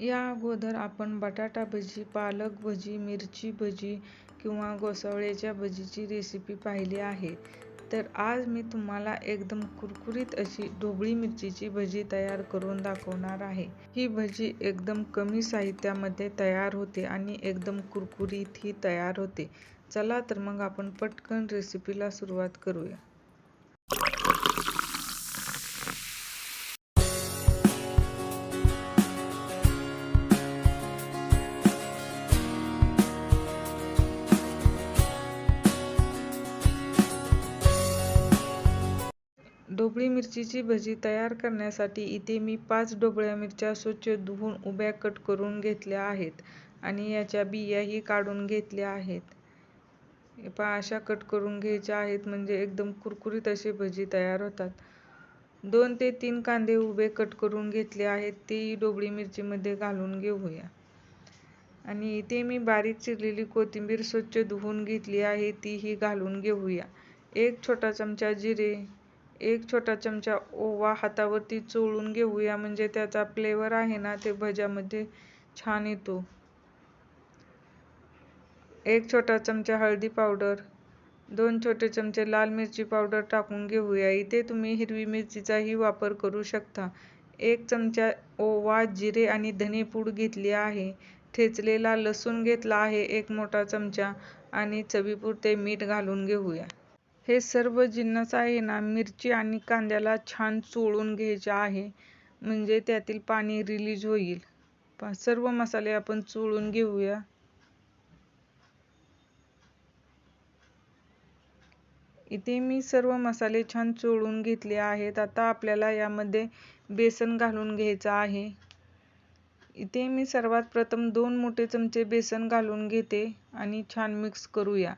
या अगोदर आपण बटाटा भजी, पालक भजी, मिरची भजी किंवा घोसावळ्याच्या भजीची रेसिपी पाहिली आहे. तर आज मी तुम्हाला एकदम कुरकुरीत अशी ढोबळी मिरचीची भजी तयार करून दाखवणार आहे. ही भजी एकदम कमी साहित्यामध्ये तयार होते आणि एकदम कुरकुरीत ही तयार होते. चला तर मग आपण पटकन रेसिपीला सुरुवात करूया. ढोबळी मिरचीची भजी तयार करण्यासाठी इथे मी पाच ढोबळ्या मिरच्या स्वच्छ धुवून उभ्या कट करून घेतल्या आहेत आणि याच्या बियाही काढून घेतल्या आहेत. पहा अशा कट करून घ्यायच्या आहेत म्हणजे एकदम कुरकुरीत अशी भजी तयार होतात. दोन ते तीन कांदे उभे कट करून घेतले आहेत तेही ढोबळी मिरचीमध्ये घालून घेऊया. आणि इथे मी बारीक चिरलेली कोथिंबीर स्वच्छ धुवून घेतली आहे तीही घालून घेऊया. एक छोटा चमचा जिरे, एक छोटा चमचा ओवा हातावरती चोळून घेऊया म्हणजे त्याचा फ्लेवर आहे ना ते भज्यामध्ये छान येतो. एक छोटा चमचा हळदी पावडर, दोन छोटे चमचे लाल मिरची पावडर टाकून घेऊया. इथे तुम्ही हिरवी मिरचीचाही वापर करू शकता. एक चमचा ओवा, जिरे आणि धनेपूड घेतली आहे. ठेचलेला लसूण घेतला आहे एक मोठा चमचा आणि चवीपुरते मीठ घालून घेऊया. हे सर्व जिन्नस आहे ना मिरची आणि कांद्याला छान चोळून घ्यायचे आहे म्हणजे त्यातील पाणी रिलीज होईल. सर्व मसाले आपण चोळून घेऊया. इथे मी सर्व मसाले छान चोळून घेतले आहेत. आता आपल्याला यामध्ये बेसन घालून घ्यायचं आहे. इथे मी सर्वात प्रथम दोन मोठे चमचे बेसन घालून घेते आणि छान मिक्स करूया.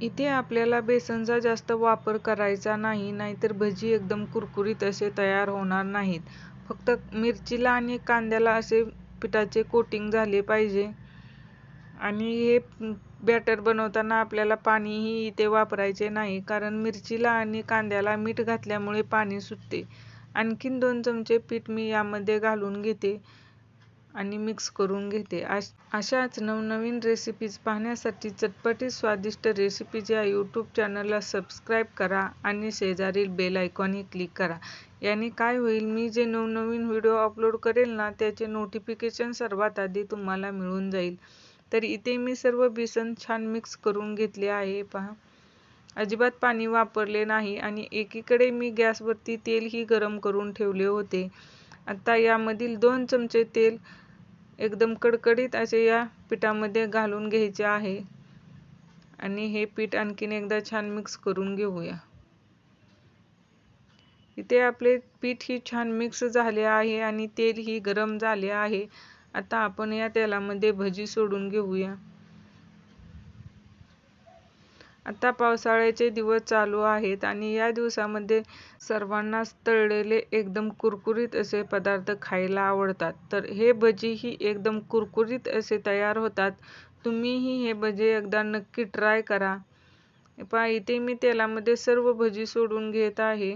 इथे आपल्याला बेसनचा जास्त वापर करायचा नाही नाहीतर भजी एकदम कुरकुरीत असे तयार होणार नाहीत. फक्त मिरचीला आणि कांद्याला असे पिठाचे कोटिंग झाले पाहिजे. आणि हे बॅटर बनवताना आपल्याला पाणीही इथे वापरायचे नाही कारण मिरचीला आणि कांद्याला मीठ घातल्यामुळे पाणी सुटते. आणखीन दोन चमचे पीठ मी यामध्ये घालून घेते आणि मिक्स करून घेते. अशाच नवनवीन रेसिपीज पाहण्यासाठी चटपटीत स्वादिष्ट रेसिपीज या यूट्यूब चॅनलला सबस्क्राईब करा आणि शेजारील बेल आयकॉनही क्लिक करा. याने काय होईल मी जे नवनवीन व्हिडिओ अपलोड करेल ना त्याचे नोटिफिकेशन सर्वात आधी तुम्हाला मिळून जाईल. तर इथे मी सर्व बेसन छान मिक्स करून घेतले आहे पहा. अजिबात पाणी वापरले नाही आणि एकीकडे मी गॅसवरती तेलही गरम करून ठेवले होते. आता यामधील दोन चमचे तेल एकदम कडकडीत असे या पिठामध्ये घालून घ्यायचे आहे. आणि हे पीठ आणखीन एकदा छान मिक्स करून घेऊया. इथे आपले पीठ ही छान मिक्स झाले आहे आणि तेल ही गरम झाले आहे. आता आपण या तेलामध्ये भजी सोडून घेऊया. आता पावसाळ्याचे दिवस चालू आहेत आणि या दिवसामध्ये सर्वांनाच तळलेले एकदम कुरकुरीत असे पदार्थ खायला आवडतात. तर हे भजीही एकदम कुरकुरीत असे तयार होतात. तुम्हीही हे भजी एकदा नक्की ट्राय करा. पहा इथे मी तेलामध्ये सर्व भजी सोडून घेत आहे.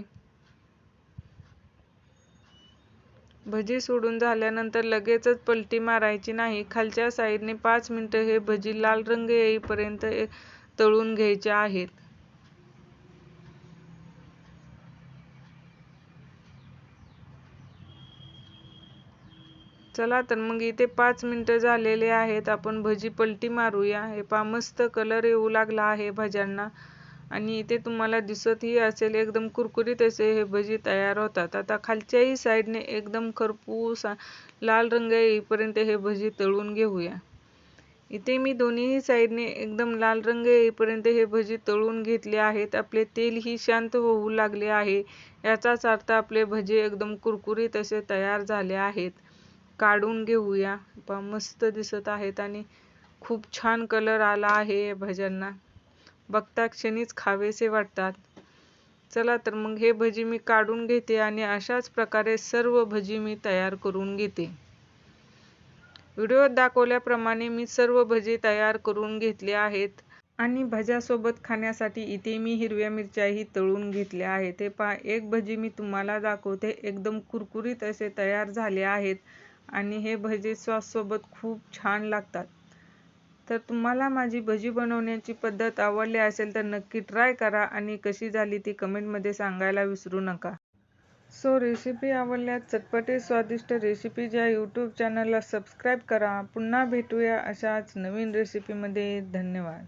भजी सोडून झाल्यानंतर लगेचच पलटी मारायची नाही. खालच्या साईडने पाच मिनिटं हे भजी लाल रंग येईपर्यंत तळून घ्यायचे आहेत. चला तर मग इथे पाच मिनिटं झालेले आहेत. आपण भजी पलटी मारूया. हे पा मस्त कलर येऊ लागला आहे भज्यांना आणि इथे तुम्हाला दिसतही असेल एकदम कुरकुरीत असे हे भजी तयार होतात. आता खालच्याही साईडने एकदम खरपूस लाल रंग येईपर्यंत हे भजी तळून घेऊया. इथे मी दोन्हीही साईडने एकदम लाल रंग येईपर्यंत हे भजी तळून घेतले आहेत. आपले तेलही शांत होऊ लागले आहे. याचाच अर्थ आपले भजी एकदम कुरकुरीत असे तयार झाले आहेत. काढून घेऊया. पा मस्त दिसत आहेत आणि खूप छान कलर आला आहे या भज्यांना. बघता क्षणीच खावेसे वाटतात. चला तर मग हे भजी मी काढून घेते आणि अशाच प्रकारे सर्व भजी मी तयार करून घेते. व्हिडिओत दाखवल्याप्रमाणे मी सर्व भजे तयार करून घेतले आहेत. आणि भज्यासोबत खाण्यासाठी इथे मी हिरव्या मिरच्याही तळून घेतल्या आहेत. हे पहा एक भजी मी तुम्हाला दाखवते. एकदम कुरकुरीत असे तयार झाले आहेत आणि हे भजे सॉससोबत खूप छान लागतात तर तुम्हाला माझी भजी बनवण्याची पद्धत आवडली असेल तर नक्की ट्राय करा आणि कशी झाली ती कमेंटमध्ये सांगायला विसरू नका सो रेसिपी आवडल्यास चटपटे स्वादिष्ट रेसिपी ज्या यूट्यूब चॅनलला सबस्क्राईब करा. पुन्हा भेटूया अशाच नवीन रेसिपीमध्ये धन्यवाद.